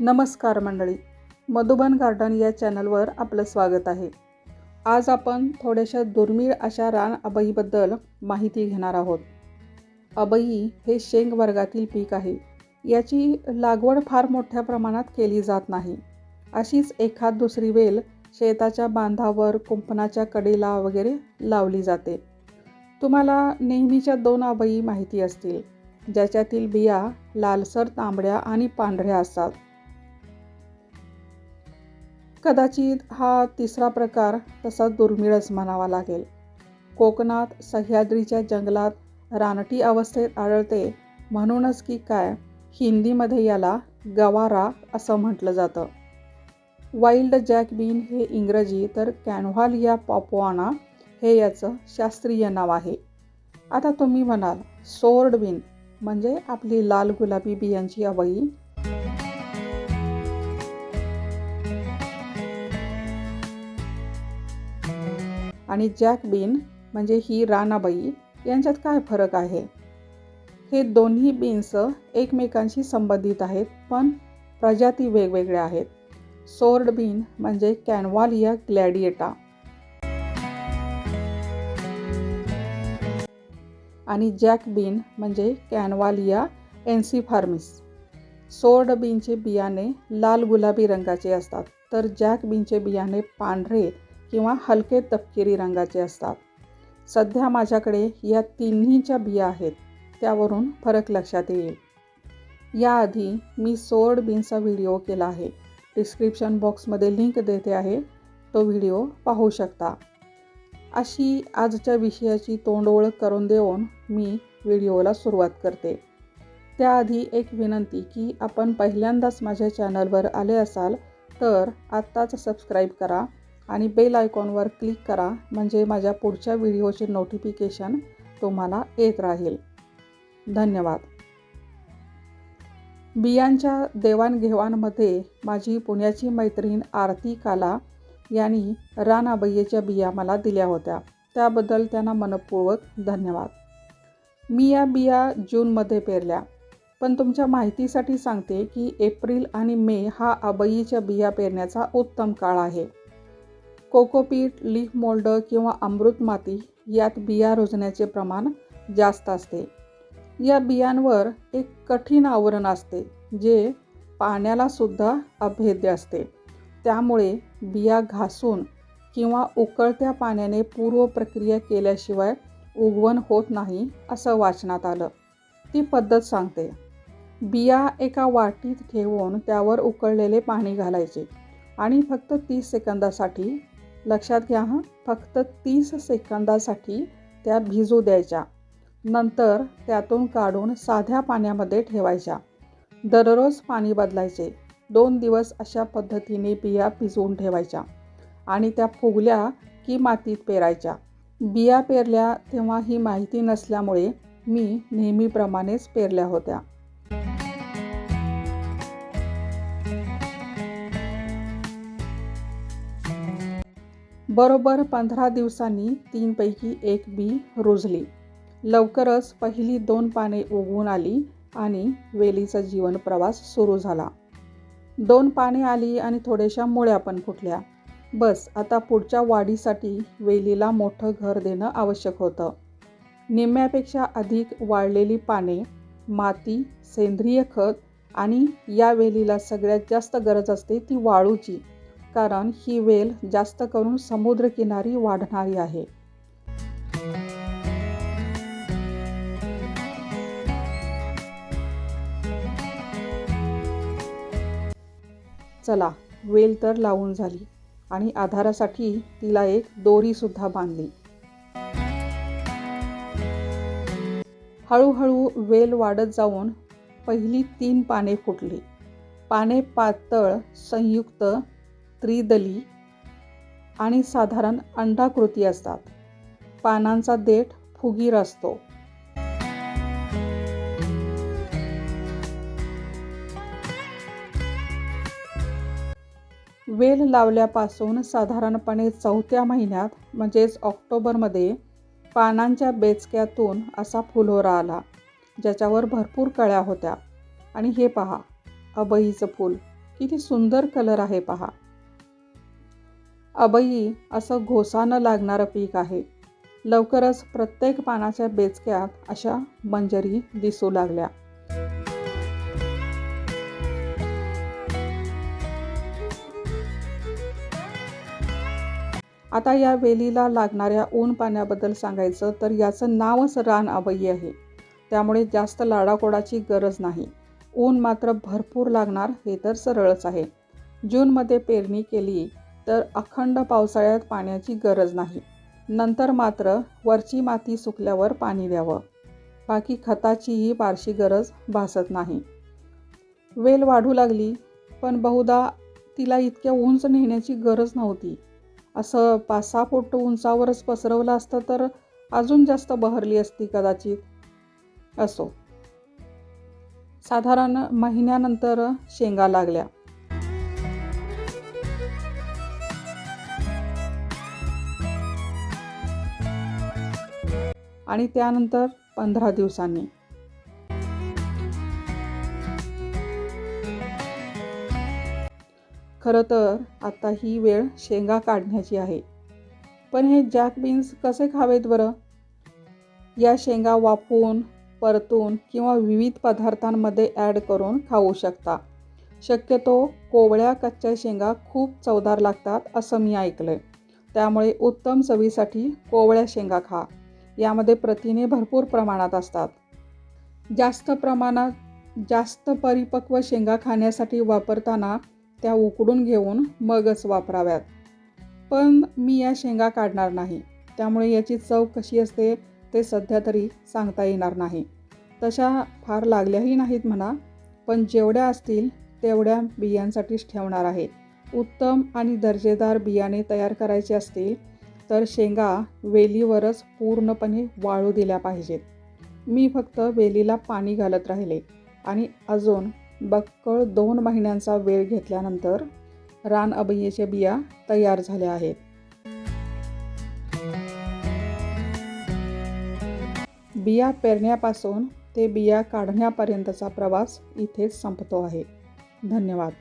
नमस्कार मंडळी. मधुबन गार्डन या चॅनलवर आपलं स्वागत आहे. आज आपण थोड्याशा दुर्मिळ अशा रान अबईबद्दल माहिती घेणार आहोत. अबई हे शेंग वर्गातील पीक आहे. याची लागवड फार मोठ्या प्रमाणात केली जात नाही. अशीच एखाद दुसरी वेल शेताच्या बांधावर कुंपणाच्या कडेला वगैरे लावली जाते. तुम्हाला नेहमीच्या दोन अबई माहिती असतील. ज्याच्यातील बिया लालसर तांबड्या आणि पांढऱ्या असतात. कदाचित हा तिसरा प्रकार तसा दुर्मिळच म्हणावा लागेल. कोकणात सह्याद्रीच्या जंगलात रानटी अवस्थेत आढळते म्हणूनच की काय हिंदीमध्ये याला गवारा असं म्हटलं जातं. वाईल्ड जॅकबीन हे इंग्रजी तर कॅनव्हालिया पॉपवाना हे याचं शास्त्रीय नाव आहे. आता तुम्ही म्हणाल सोर्डबीन म्हणजे आपली लाल गुलाबी बियांची अवई आणि जॅकबीन म्हणजे ही रानाबाई यांच्यात काय फरक आहे? हे दोन्ही बीन्स एकमेकांशी संबंधित आहेत पण प्रजाती वेगवेगळ्या आहेत. सोर्ड बीन म्हणजे कॅनवालिया ग्लॅडिएटा. आणि जॅक बीन म्हणजे कॅनवालिया एन्सिफार्मिस. सोर्ड बीनचे बियाणे लाल गुलाबी रंगाचे असतात तर जॅक बीनचे बियाणे पांढरे किंवा हलके तपकिरी रंगाचे असतात. सध्या माझ्याकडे या तिन्हीच्या बिया आहेत त्यावरून फरक लक्षात येईल. याआधी मी सोर्ड बीनचा व्हिडिओ केला आहे. डिस्क्रिप्शन बॉक्समध्ये लिंक देते आहे तो व्हिडिओ पाहू शकता. अशी आजच्या विषयाची तोंडओळख करून देऊन मी व्हिडिओला सुरुवात करते. त्याआधी एक विनंती की आपण पहिल्यांदाच माझ्या चॅनलवर आले असाल तर आत्ताच सबस्क्राईब करा. आणि बेल आयकॉनवर क्लिक करा म्हणजे माझ्या पुढच्या व्हिडिओचे नोटिफिकेशन तुम्हाला येत राहील. धन्यवाद. बियांच्या देवाणघेवाणमध्ये माझी पुण्याची मैत्रीण आरती काला यांनी रानाबय्येच्या बिया मला दिल्या होत्या. त्याबद्दल त्यांना मनपूर्वक धन्यवाद. मी या बिया जूनमध्ये पेरल्या. पण तुमच्या माहितीसाठी सांगते की एप्रिल आणि मे हा अबईच्या बिया पेरण्याचा उत्तम काळ आहे. कोकोपीट लीफ मोल्ड किंवा अमृत माती यात बिया रुजण्याचे प्रमाण जास्त असते. या बियांवर एक कठीण आवरण असते जे पाण्याला सुद्धा अभेद्य असते. त्यामुळे बिया घासून किंवा उकळत्या पाण्याने पूर्व प्रक्रिया केल्याशिवाय उगवण होत नाही असं वाचनात आलं. ती पद्धत सांगते. बिया एका वाटीत ठेवून त्यावर उकळलेले पाणी घालायचे आणि फक्त तीस सेकंदासाठी लक्षात घ्या हां. फक्त तीस सेकंदासाठी त्या भिजू द्यायच्या. नंतर त्यातून काढून साध्या पाण्यामध्ये ठेवायच्या. दररोज पाणी बदलायचे. दोन दिवस अशा पद्धतीने बिया भिजवून ठेवायच्या आणि त्या फुगल्या की मातीत पेरायच्या. बिया पेरल्या तेव्हा ही माहिती नसल्यामुळे मी नेहमीप्रमाणेच पेरल्या होत्या. बरोबर पंधरा दिवसांनी तीनपैकी एक बी रुजली. लवकरच पहिली दोन पाने उगवून आली आणि वेलीचा जीवन प्रवास सुरू झाला. दोन पाने आली आणि थोड्याशा मुळ्या पण फुटल्या. बस आता पुढच्या वाढीसाठी वेलीला मोठं घर देणं आवश्यक होतं. निम्म्यापेक्षा अधिक वाळलेली पाने माती सेंद्रिय खत आणि या वेलीला सगळ्यात जास्त गरज असते ती वाळूची. कारण ही वेल जास्त करून समुद्रकिनारी वाढणारी आहे. चला वेल तर लावून झाली आणि आधारासाठी तिला एक दोरीसुद्धा बांधली. हळूहळू वेल वाढत जाऊन पहिली तीन पाने फुटली. पाने पातळ संयुक्त त्रिदली आणि साधारण अंडाकृती असतात. पानांचा देठ फुगीर असतो. वेल लावल्यापासून साधारणपणे चौथ्या महिन्यात म्हणजेच ऑक्टोबरमध्ये पानांच्या बेचक्यातून असा फुलोरा आला ज्याच्यावर भरपूर कळ्या होत्या. आणि हे पहा अबईचं फूल. किती सुंदर कलर आहे पहा. अबई असं घोसानं लागणारं पीक आहे. लवकरच प्रत्येक पानाच्या बेचक्यात अशा मंजरी दिसू लागल्या. आता या वेलीला लागणाऱ्या ऊन पाण्याबद्दल सांगायचं तर याचं नावच रान अबई आहे. त्यामुळे जास्त लाडाकोडाची गरज नाही. ऊन मात्र भरपूर लागणार हे तर सरळच आहे. जूनमध्ये पेरणी केली तर अखंड पावसाळ्यात पाण्याची गरज नाही. नंतर मात्र वरची माती सुकल्यावर पाणी द्यावं. बाकी खताचीही फारशी गरज भासत नाही. वेल वाढू लागली पण बहुधा तिला इतक्या उंच नेण्याची गरज नव्हती. असं पाच सहा फूट उंचावरच पसरवलं असतं तर अजून जास्त बहरली असती कदाचित. असो. साधारण महिन्यानंतर शेंगा लागल्या. आणि त्यानंतर पंधरा दिवसांनी. खरं तर आता ही वेळ शेंगा काढण्याची आहे. पण हे जॅक बीन्स कसे खावेत बरं? या शेंगा वाफवून परतून किंवा विविध पदार्थांमध्ये ॲड करून खाऊ शकता. शक्यतो कोवळ्या कच्च्या शेंगा खूप चवदार लागतात असं मी ऐकलं आहे त्यामुळे उत्तम चवीसाठी कोवळ्या शेंगा खा. यामध्ये प्रथिने भरपूर प्रमाणात असतात. जास्त प्रमाणात जास्त परिपक्व शेंगा खाण्यासाठी वापरताना त्या उकडून घेऊन मगच वापराव्यात. पण मी या शेंगा काढणार नाही. त्यामुळे याची चव कशी असते ते सध्या तरी सांगता येणार नाही. तशा फार लागल्याही नाहीत म्हणा पण जेवढ्या असतील तेवढ्या बियांसाठीच ठेवणार आहे. उत्तम आणि दर्जेदार बियाणे तयार करायचे असतील तर शेंगा वेलीवरच पूर्णपणे वाळू दिल्या पाहिजेत. मी फक्त वेलीला पाणी घालत राहिले आणि अजून बक्कळ दोन महिन्यांचा वेळ घेतल्यानंतर रान अबयेच्या बिया तयार झाल्या आहेत. बिया पेरण्यापासून ते बिया काढण्यापर्यंतचा प्रवास इथेच संपतो आहे. धन्यवाद.